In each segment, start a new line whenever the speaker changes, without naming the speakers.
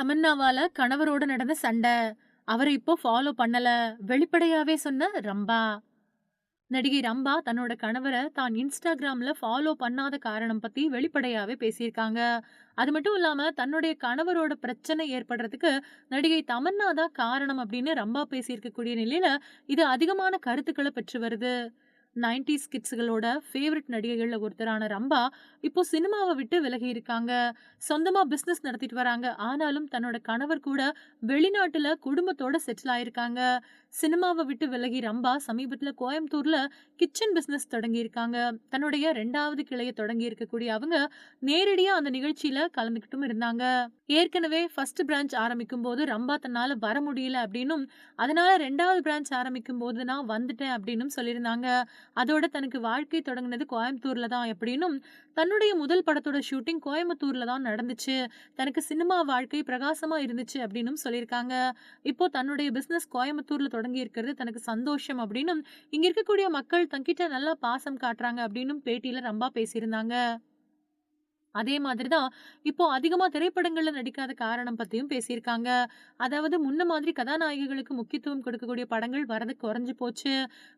தமன்னாவால கணவரோட நடந்த சண்டை அவரை இப்போ ஃபாலோ பண்ணல வெளிப்படையாவே சொன்ன ரம்பா. நடிகை ரம்பா தன்னோட கணவரை தான் இன்ஸ்டாகிராம்ல ஃபாலோ பண்ணாத காரணம் பத்தி வெளிப்படையாவே பேசியிருக்காங்க. அது மட்டும் இல்லாம தன்னுடைய கணவரோட பிரச்சனை ஏற்படுறதுக்கு நடிகை தமன்னா தான் காரணம் அப்படின்னு ரம்பா பேசியிருக்கக்கூடிய நிலையில இது அதிகமான கருத்துக்களை பெற்று வருது. நைன்டிஸ் கிட்ஸுகளோட ஃபேவரட் நடிகைகளில் ஒருத்தரான ரம்பா இப்போ சினிமாவை விட்டு விலகி இருக்காங்க சொந்தமாக பிஸ்னஸ் நடத்திட்டு வராங்க. ஆனாலும் தன்னோட கணவர் கூட வெளிநாட்டில் குடும்பத்தோட செட்டில் ஆயிருக்காங்க. சினிமாவை விட்டு விலகி ரம்பா சமீபத்தில் கோயம்புத்தூரில் கிச்சன் பிஸ்னஸ் தொடங்கியிருக்காங்க. தன்னுடைய ரெண்டாவது கிளையை தொடங்கி இருக்கக்கூடிய அவங்க நேரடியாக அந்த நிகழ்ச்சியில் கலந்துக்கிட்டும் இருந்தாங்க. ஏற்கனவே ஃபர்ஸ்ட் பிரான்ச் ஆரம்பிக்கும் போது ரம்பா தன்னால் வர முடியல அப்படின்னும் அதனால ரெண்டாவது பிரான்ச் ஆரம்பிக்கும் போது நான் வந்துட்டேன் அப்படின்னும் சொல்லியிருந்தாங்க. அதோட தனக்கு வாழ்க்கை தொடங்கினது கோயம்புத்தூர்ல தான். எப்படின்னும் தன்னுடைய முதல் படத்தோட ஷூட்டிங் கோயம்புத்தூர்ல தான் நடந்துச்சு. தனக்கு சினிமா வாழ்க்கை பிரகாசமா இருந்துச்சு அப்படின்னும் சொல்லியிருக்காங்க. இப்போ தன்னுடைய பிசினஸ் கோயம்புத்தூர்ல தொடங்கி இருக்கிறது தனக்கு சந்தோஷம் அப்படின்னும் இங்க இருக்கக்கூடிய மக்கள் தங்கிட்ட நல்லா பாசம் காட்டுறாங்க அப்படின்னும் பேட்டியில ரம்பா பேசியிருந்தாங்க. அதே மாதிரிதான் இப்போ அதிகமா திரைப்படங்கள்ல நடிக்காத காரணம் பத்தியும் பேசியிருக்காங்க. அதாவது முன்ன மாதிரி கதாநாயகிகளுக்கு முக்கியத்துவம் கொடுக்கக்கூடிய படங்கள் வரது குறைஞ்சு போச்சு.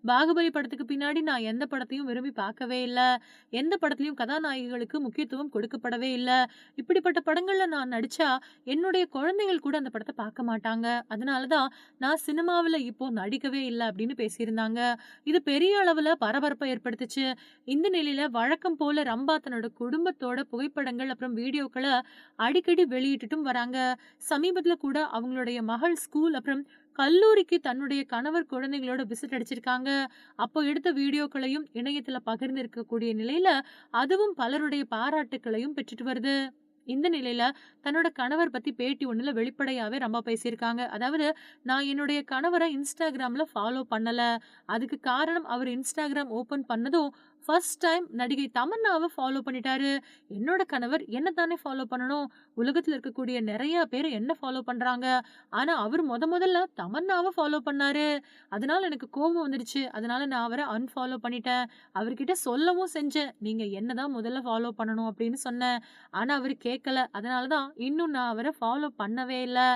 பாகுபலி படத்துக்கு பின்னாடி நான் எந்த படத்தையும் விரும்பி பார்க்கவே இல்லை. எந்த படத்துலயும் கதாநாயகிகளுக்கு முக்கியத்துவம் கொடுக்கப்படவே இல்லை. இப்படிப்பட்ட படங்கள்ல நான் நடிச்சா என்னுடைய குழந்தைகள் கூட அந்த படத்தை பார்க்க மாட்டாங்க. அதனாலதான் நான் சினிமாவில் இப்போ நடிக்கவே இல்லை அப்படின்னு பேசியிருந்தாங்க. இது பெரிய அளவுல பரபரப்பை ஏற்படுத்துச்சு. இந்த நிலையில வழக்கம் போல ரம்பா தன்னோட குடும்பத்தோட புகைப்படங்கள் அப்புறம் வீடியோக்களை அடிக்கடி வெளியிட்டுட்டும் வராங்க. சமீபத்துல கூட அவங்களுடைய மகள் ஸ்கூல் அப்புறம் கல்லூரிக்கு தன்னுடைய கணவர் குழந்தைகளோட விசிட் அடிச்சிருக்காங்க. அப்போ எடுத்த வீடியோக்களையும் இணையத்துல பகிர்ந்து இருக்கக்கூடிய நிலையில அதுவும் பலருடைய பாராட்டுக்களையும் பெற்றுட்டு வருது. இந்த நிலையில தன்னோட கணவர் பத்தி பேட்டி ஒண்ணுல வெளிப்படையாவே ரொம்ப பேசியிருக்காங்க. அதாவது நான் என்னுடைய கணவரை இன்ஸ்டாகிராம்ல ஃபாலோ பண்ணல. அதுக்கு காரணம் அவர் இன்ஸ்டாகிராம் ஓபன் பண்ணதும் ஃபர்ஸ்ட் டைம் நடிகை தமன்னாவை ஃபாலோ பண்ணிட்டாரு. என்னோட கணவர் என்ன தானே ஃபாலோ பண்ணணும்? உலகத்தில் இருக்கக்கூடிய நிறைய பேர் என்ன ஃபாலோ பண்ணுறாங்க ஆனால் அவர் முத முதல்ல தமன்னாவை ஃபாலோ பண்ணாரு. அதனால எனக்கு கோபம் வந்துடுச்சு அதனால நான் அவரை அன்ஃபாலோ பண்ணிட்டேன். அவர்கிட்ட சொல்லவும் செஞ்சேன். நீங்கள் என்ன தான் முதல்ல ஃபாலோ பண்ணணும் அப்படின்னு சொன்னேன். ஆனால் அவர் கேட்கல அதனாலதான் இன்னும் நான் அவரை ஃபாலோ பண்ணவே இல்லை.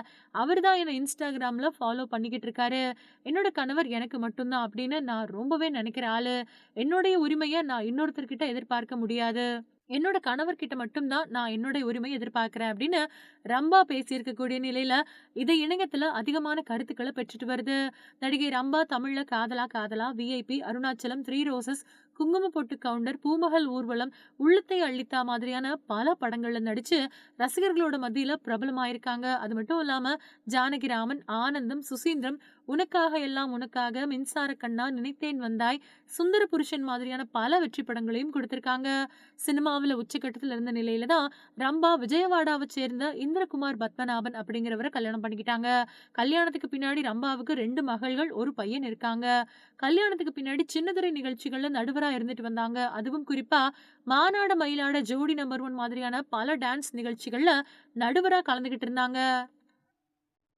அவர் தான் என்னை இன்ஸ்டாகிராமில் ஃபாலோ பண்ணிக்கிட்டு இருக்காரு. என்னோட கணவர் எனக்கு மட்டும்தான் அப்படின்னு நான் ரொம்பவே நினைக்கிற ஆள். என்னுடைய உரிமையை நான் இன்னொருத்தர்கிட்ட எதிர்பார்க்க முடியாது. என்னோட கணவர்கிட்ட மட்டும்தான் நான் என்னுடைய உரிமையை எதிர்பார்க்கிறேன் அப்படின்னு ரம்பா பேசியிருக்கக்கூடிய நிலையில இதை இணையத்துல அதிகமான கருத்துக்களை பெற்றுட்டு வருது. நடிகை ரம்பா தமிழ்ல காதலா காதலா விஐபி அருணாச்சலம் த்ரீ ரோசஸ் குங்கும பொட்டு கவுண்டர் பூமகல் ஊர்வலம் உள்ளத்தை அள்ளித்தா மாதிரியான பல படங்கள்ல நடிச்சு ரசிகர்களோட மத்தியில பிரபலமாயிருக்காங்க. அது மட்டும் இல்லாம ஜானகிராமன் ஆனந்தம் சுசீந்திரம் உனக்காக எல்லாம் உனக்காக மின்சார கண்ணா நினைத்தேன் வந்தாய். சுந்தர புருஷன் மாதிரியான பல வெற்றி படங்களையும் கொடுத்திருக்காங்க. சினிமாவில் உச்சக்கட்டத்தில் இருந்த நிலையில தான் ரம்பா விஜயவாடாவை சேர்ந்த இந்திரகுமார் பத்மநாபன் அப்படிங்கிறவரை கல்யாணம் பண்ணிக்கிட்டாங்க. கல்யாணத்துக்கு பின்னாடி ரம்பாவுக்கு ரெண்டு மகள்கள் ஒரு பையன் இருக்காங்க. கல்யாணத்துக்கு பின்னாடி சின்னதுரை நிகழ்ச்சிகள்ல நடுவரா இருந்துட்டு வந்தாங்க. அதுவும் குறிப்பா மாநாட மயிலாட ஜோடி நம்பர் ஒன் மாதிரியான பல டான்ஸ் நிகழ்ச்சிகள்ல நடுவரா கலந்துகிட்டு இருந்தாங்க.